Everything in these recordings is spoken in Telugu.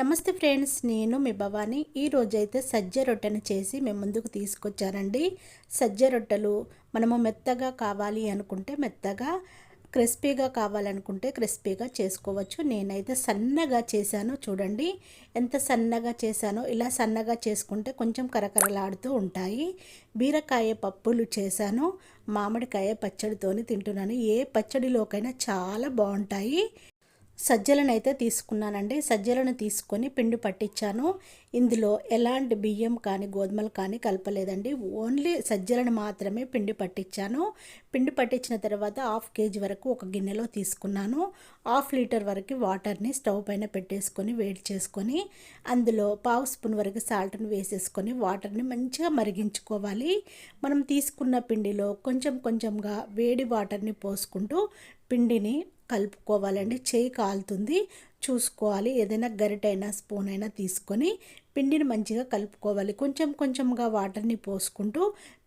నమస్తే ఫ్రెండ్స్ నేను మీ భవాని. ఈరోజైతే సజ్జ రొట్టెను చేసి మేము ముందుకు తీసుకొచ్చానండి సజ్జ రొట్టెలు మనము మెత్తగా కావాలి అనుకుంటే మెత్తగా క్రిస్పీగా కావాలనుకుంటే క్రిస్పీగా చేసుకోవచ్చు. నేనైతే సన్నగా చేశాను చూడండి. ఎంత సన్నగా చేశానో ఇలా సన్నగా చేసుకుంటే కొంచెం కరకరలాడుతూ ఉంటాయి. బీరకాయ పప్పులు చేశాను మామిడికాయ పచ్చడితోని తింటున్నాను. ఏ పచ్చడిలోకైనా చాలా బాగుంటాయి. సజ్జలను అయితే తీసుకున్నానండి. సజ్జలను తీసుకొని పిండి పట్టించాను. ఇందులో ఎలాంటి బియ్యం కానీ గోధుమలు కానీ కలపలేదండి. ఓన్లీ సజ్జలను మాత్రమే పిండి పట్టించాను. పిండి పట్టించిన తర్వాత హాఫ్ కేజీ వరకు ఒక గిన్నెలో తీసుకున్నాను. హాఫ్ లీటర్ వరకు వాటర్ని స్టవ్ పైన పెట్టేసుకొని వేడి చేసుకొని అందులో పావు స్పూన్ వరకు సాల్ట్ని వేసేసుకొని వాటర్ని మంచిగా మరిగించుకోవాలి. మనం తీసుకున్న పిండిలో కొంచెం కొంచెంగా వేడి వాటర్ని పోసుకుంటూ పిండిని కలుపుకోవాలండి. చేయి కాలుతుంది. చూసుకోవాలి. ఏదైనా గరిటైనా స్పూన్ అయినా తీసుకొని పిండిని మంచిగా కలుపుకోవాలి. కొంచెం కొంచెంగా వాటర్ని పోసుకుంటూ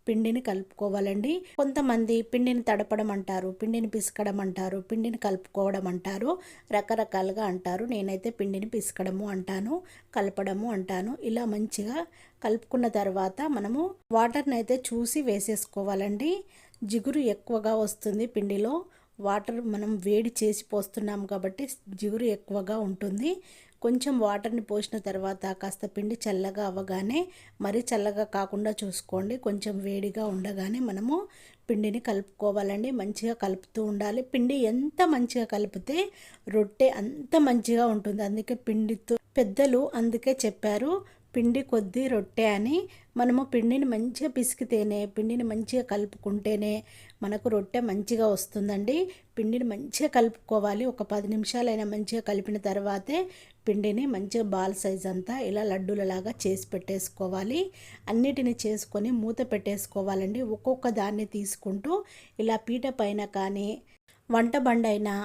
పిండిని కలుపుకోవాలండి. కొంతమంది పిండిని తడపడం అంటారు పిండిని పిసకడం అంటారు పిండిని కలుపుకోవడం అంటారు. రకరకాలుగా అంటారు. నేనైతే పిండిని పిసకడము అంటాను కలపడము అంటాను. ఇలా మంచిగా కలుపుకున్న తర్వాత మనము వాటర్ని అయితే చూసి వేసేసుకోవాలండి. జిగురు ఎక్కువగా వస్తుంది పిండిలో. వాటర్ మనం వేడి చేసి పోస్తున్నాం కాబట్టి జిగురు ఎక్కువగా ఉంటుంది. కొంచెం వాటర్ని పోసిన తర్వాత కాస్త పిండి చల్లగా అవ్వగానే మరీ చల్లగా కాకుండా చూసుకోండి. కొంచెం వేడిగా ఉండగానే మనము పిండిని కలుపుకోవాలండి. మంచిగా కలుపుతూ ఉండాలి. పిండి ఎంత మంచిగా కలిపితే రొట్టె అంత మంచిగా ఉంటుంది. అందుకే పిండితో పెద్దలు అందుకే చెప్పారు పిండి కొద్ది రొట్టె అని మనము పిండిని మంచిగా పిసికితేనే పిండిని మంచిగా కలుపుకుంటేనే మనకు రొట్టె మంచిగా వస్తుందండి. పిండిని మంచిగా కలుపుకోవాలి. ఒక పది నిమిషాలైనా మంచిగా కలిపిన తర్వాతే పిండిని మంచిగా బాల్ సైజ్ అంతా ఇలా లడ్డూలలాగా చేసి పెట్టేసుకోవాలి. అన్నిటిని చేసుకొని మూత పెట్టేసుకోవాలండి. ఒక్కొక్క దాన్ని తీసుకుంటూ ఇలా పీట పైన కానీ వంట బండైనా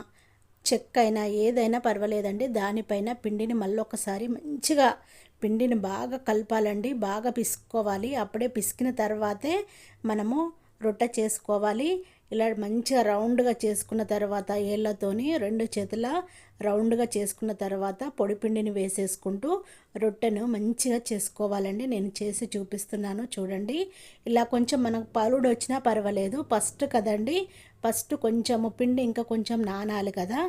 చెక్క అయినా ఏదైనా పర్వాలేదండి. దానిపైన పిండిని మళ్ళీ ఒకసారి మంచిగా పిండిని బాగా కలపాలండి బాగా పిసుకోవాలి. అప్పుడే పిసికిన తర్వాతే మనము రొట్టె చేసుకోవాలి. ఇలా మంచిగా రౌండ్గా చేసుకున్న తర్వాత ఏళ్ళతోని రెండు చేతుల రౌండ్గా చేసుకున్న తర్వాత పొడిపిండిని వేసేసుకుంటూ రొట్టెను మంచిగా చేసుకోవాలండి. నేను చేసి చూపిస్తున్నాను చూడండి. ఇలా కొంచెం మనకు పలుడు వచ్చినా పర్వాలేదు. ఫస్ట్ కదండి ఫస్ట్ కొంచెము పిండి ఇంకా కొంచెం నానాలి కదా.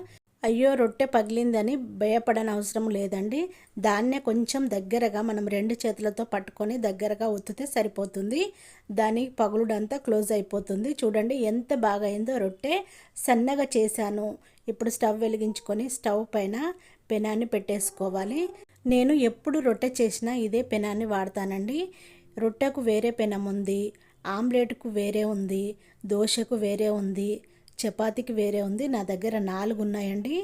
అయ్యో రొట్టె పగిలిందని భయపడనవసరం లేదండి. దాన్నే కొంచెం దగ్గరగా మనం రెండు చేతులతో పట్టుకొని దగ్గరగా ఒత్తితే సరిపోతుంది. దాని పగులుడంతా క్లోజ్ అయిపోతుంది. చూడండి ఎంత బాగా అయిందో రొట్టె. సన్నగా చేశాను. ఇప్పుడు స్టవ్ వెలిగించుకొని స్టవ్ పైన పెనాన్ని పెట్టేసుకోవాలి. నేను ఎప్పుడు రొట్టె చేసినా ఇదే పెనాన్ని వాడతానండి. రొట్టెకు వేరే పెనం ఉంది. ఆమ్లెట్కు వేరే ఉంది. దోశకు వేరే ఉంది. చపాతీకి వేరే ఉంది. నా దగ్గర నాలుగు ఉన్నాయండి.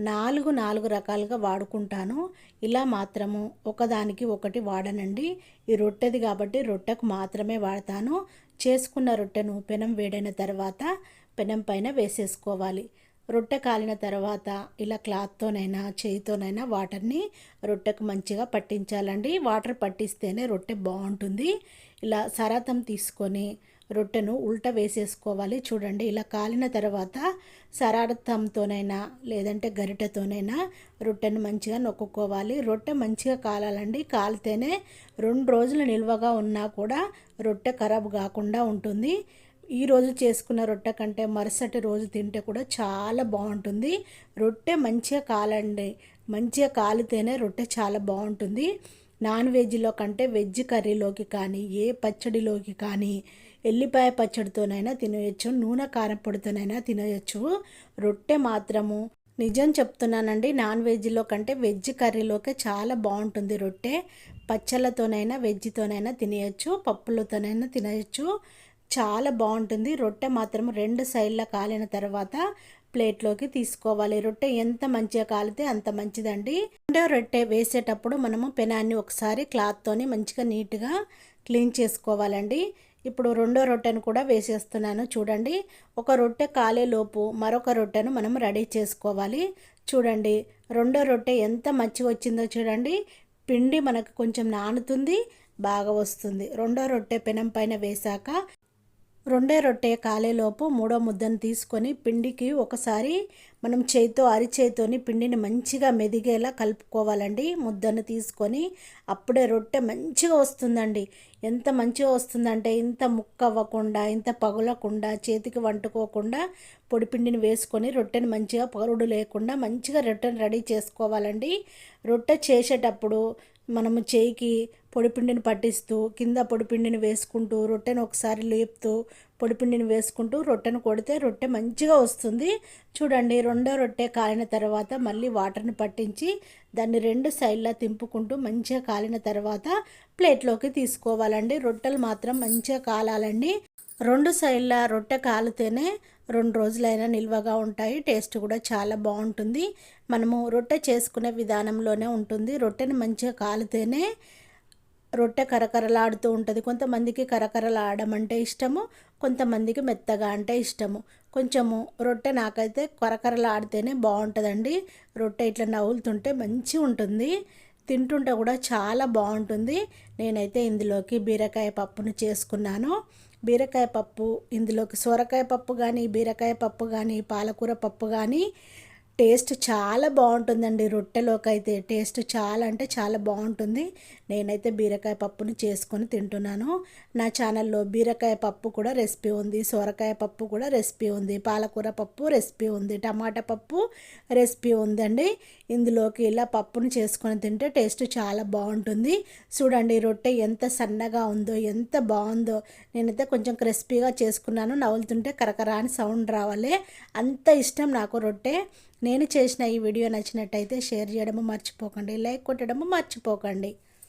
నాలుగు నాలుగు రకాలుగా వాడుకుంటాను. ఇలా మాత్రము ఒకదానికి ఒకటి వాడనండి. ఈ రొట్టెది కాబట్టి రొట్టెకు మాత్రమే వాడతాను. చేసుకున్న రొట్టెను పెనం వేడైన తర్వాత పెనం పైన వేసేసుకోవాలి. రొట్టె కాలిన తర్వాత ఇలా క్లాత్తోనైనా చేయితోనైనా వాటర్ని రొట్టెకు మంచిగా పట్టించాలండి. వాటర్ పట్టిస్తేనే రొట్టె బాగుంటుంది. ఇలా సరాతం తీసుకొని రొట్టెను ఉల్ట వేసేసుకోవాలి. చూడండి ఇలా కాలిన తర్వాత సరార్థంతోనైనా లేదంటే గరిటెతోనైనా రొట్టెను మంచిగా నొక్కుకోవాలి. రొట్టె మంచిగా కాలాలండి. కాలితేనే రెండు రోజులు నిల్వగా ఉన్నా కూడా రొట్టె ఖరాబ్ కాకుండా ఉంటుంది. ఈ రోజు చేసుకున్న రొట్టె కంటే మరుసటి రోజు తింటే కూడా చాలా బాగుంటుంది. రొట్టె మంచిగా కాలండి. మంచిగా కాలితేనే రొట్టె చాలా బాగుంటుంది. నాన్ వెజ్లో కంటే వెజ్ కర్రీలోకి కానీ ఏ పచ్చడిలోకి కానీ ఎల్లిపాయ పచ్చడితోనైనా తినవచ్చు నూనె కారం పొడితోనైనా తినవచ్చు రొట్టె మాత్రము. నిజం చెప్తున్నానండి నాన్ వెజ్లో కంటే వెజ్ కర్రీలోకే చాలా బాగుంటుంది రొట్టె. పచ్చళ్ళతోనైనా వెజ్తోనైనా తినేయచ్చు పప్పులతోనైనా తినవచ్చు చాలా బాగుంటుంది. రొట్టె మాత్రం రెండు సైడ్ల కాలిన తర్వాత ప్లేట్లోకి తీసుకోవాలి. రొట్టె ఎంత మంచిగా కాలితే అంత మంచిదండి. రెండో రొట్టె వేసేటప్పుడు మనము పెనాన్ని ఒకసారి క్లాత్తోని మంచిగా నీట్గా క్లీన్ చేసుకోవాలండి. ఇప్పుడు రెండో రొట్టెను కూడా వేసేస్తున్నాను చూడండి. ఒక రొట్టె కాలేలోపు మరొక రొట్టెను మనం రెడీ చేసుకోవాలి. చూడండి రెండో రొట్టె ఎంత మంచిగా వచ్చిందో చూడండి. పిండి మనకు కొంచెం నానుతుంది బాగా వస్తుంది. రెండో రొట్టె పెనం పైన వేశాక రెండే రొట్టె కాలేలోపు మూడో ముద్దను తీసుకొని పిండికి ఒకసారి మనం చేతితో అరిచేయితోని పిండిని మంచిగా మెదిగేలా కలుపుకోవాలండి. ముద్దను తీసుకొని అప్పుడే రొట్టె మంచిగా వస్తుందండి. ఎంత మంచిగా వస్తుందంటే ఇంత ముక్క అవ్వకుండా ఇంత పగులకుండా చేతికి వంటుకోకుండా పొడి పిండిని వేసుకొని రొట్టెని మంచిగా పగరుడు లేకుండా మంచిగా రొట్టెని రెడీ చేసుకోవాలండి. రొట్టె చేసేటప్పుడు మనము చేయికి పొడిపిండిని పట్టిస్తూ కింద పొడిపిండిని వేసుకుంటూ రొట్టెను ఒకసారి లేపుతూ పొడిపిండిని వేసుకుంటూ రొట్టెను కొడితే రొట్టె మంచిగా వస్తుంది. చూడండి రెండో రొట్టె కాలిన తర్వాత మళ్ళీ వాటర్ని పట్టించి దాన్ని రెండు సైడ్లా తింపుకుంటూ మంచిగా కాలిన తర్వాత ప్లేట్లోకి తీసుకోవాలండి. రొట్టెలు మాత్రం మంచిగా కాలాలండి. రెండు సైడ్ల రొట్టె కాలితేనే రెండు రోజులైనా నిల్వగా ఉంటాయి. టేస్ట్ కూడా చాలా బాగుంటుంది. మనము రొట్టె చేసుకునే విధానంలోనే ఉంటుంది. రొట్టెని మంచిగా కాలితేనే రొట్టె కరకరలాడుతూ ఉంటుంది. కొంతమందికి కరకరలాడడం అంటే ఇష్టము కొంతమందికి మెత్తగా అంటే ఇష్టము. కొంచెము రొట్టె నాకైతే కరకరలాడితేనే బాగుంటుందండి. రొట్టె ఇట్లా నవ్వులుతుంటే మంచిగా ఉంటుంది. తింటుంటే కూడా చాలా బాగుంటుంది. నేనైతే ఇందులోకి బీరకాయ పప్పును చేసుకున్నాను. బీరకాయ పప్పు ఇందులోకి సొరకాయ పప్పు కానీ బీరకాయ పప్పు కానీ పాలకూర పప్పు కానీ టేస్ట్ చాలా బాగుంటుందండి రొట్టెలోకి అయితే. టేస్ట్ చాలా అంటే చాలా బాగుంటుంది. నేనైతే బీరకాయ పప్పుని చేసుకొని తింటున్నాను. నా ఛానల్లో బీరకాయ పప్పు కూడా రెసిపీ ఉంది. సొరకాయ పప్పు కూడా రెసిపీ ఉంది. పాలకూర పప్పు రెసిపీ ఉంది. టమాటా పప్పు రెసిపీ ఉందండి. ఇందులోకి ఇలా పప్పును చేసుకొని తింటే టేస్ట్ చాలా బాగుంటుంది. చూడండి రొట్టె ఎంత సన్నగా ఉందో ఎంత బాగుందో. నేనైతే కొంచెం క్రిస్పీగా చేసుకున్నాను. నవ్వులుతుంటే కరకరాని సౌండ్ రావాలి. అంత ఇష్టం నాకు రొట్టె. నేను చేసిన ఈ వీడియో నచ్చినట్టయితే షేర్ చేయడము మర్చిపోకండి లైక్ కొట్టడము మర్చిపోకండి.